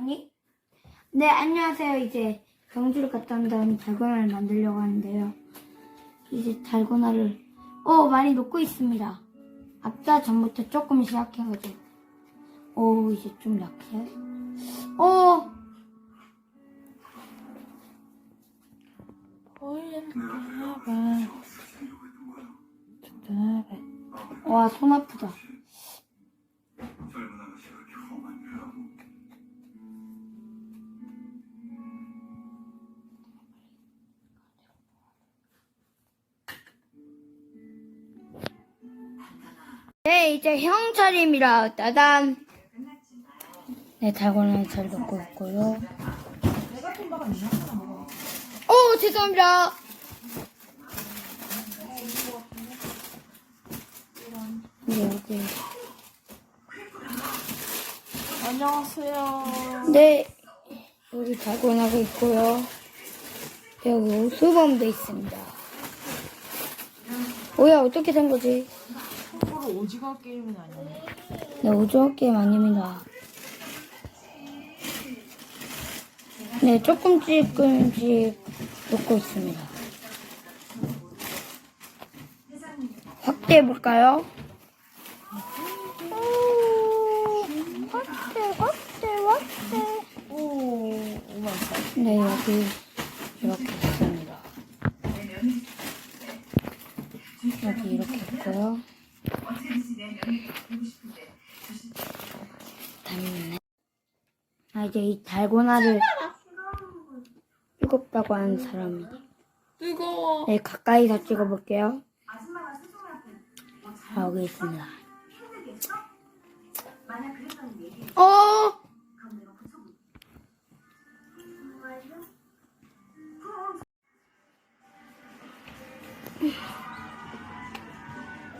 아니? 네, 안녕하세요. 이제 경주를 갔다 온 다음에 달고나를 만들려고 하는데요. 이제 달고나를, 오, 많이 녹고 있습니다. 아까 전부터 조금 시작해가지고. 오, 이제 좀 약해. 오! 와, 손 아프다. 네, 이제 형 차례입니다. 따단. 네, 달고나 잘 넣고 있고요. 오, 죄송합니다. 네, 여기. 안녕하세요. 네, 여기 달고나가 있고요. 여기 수범도 있습니다. 뭐야, 어떻게 된 거지? 참고로 오징어 게임은 아니에요. 네, 오징어 게임 아닙니다. 네, 조금씩 조금씩 놓고 있습니다. 확대해볼까요? 오, 확대, 확대, 확대. 오, 오마이갓. 네, 여기 이렇게 있습니다. 여기 이렇게 있고요. 다음에 아 이제 이 달고나를 뜨겁다고 하는 사람이 뜨거워. 네 가까이서 찍어볼게요. 아, 여기 있습니다. 어!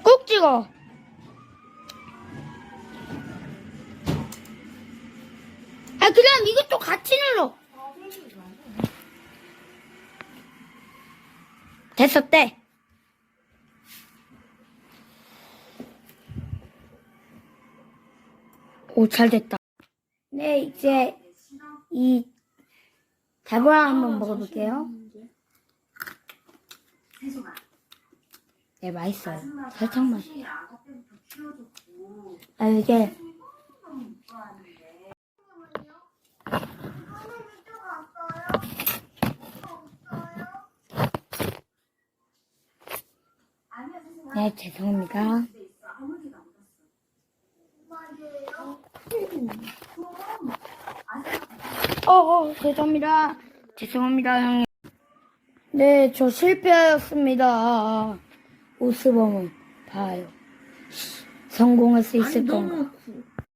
꼭 찍어. 아 그럼 이것도 같이 눌러. 됐었대. 오, 잘 됐다. 네, 이제 이 달고나 한번 먹어볼게요. 네, 맛있어요. 살짝 맛이에요. 아, 이게 네, 죄송합니다. 어, 어, 죄송합니다. 죄송합니다, 형님. 네, 저 실패하였습니다. 오스범은 봐요. 성공할 수 있을 건가? 구-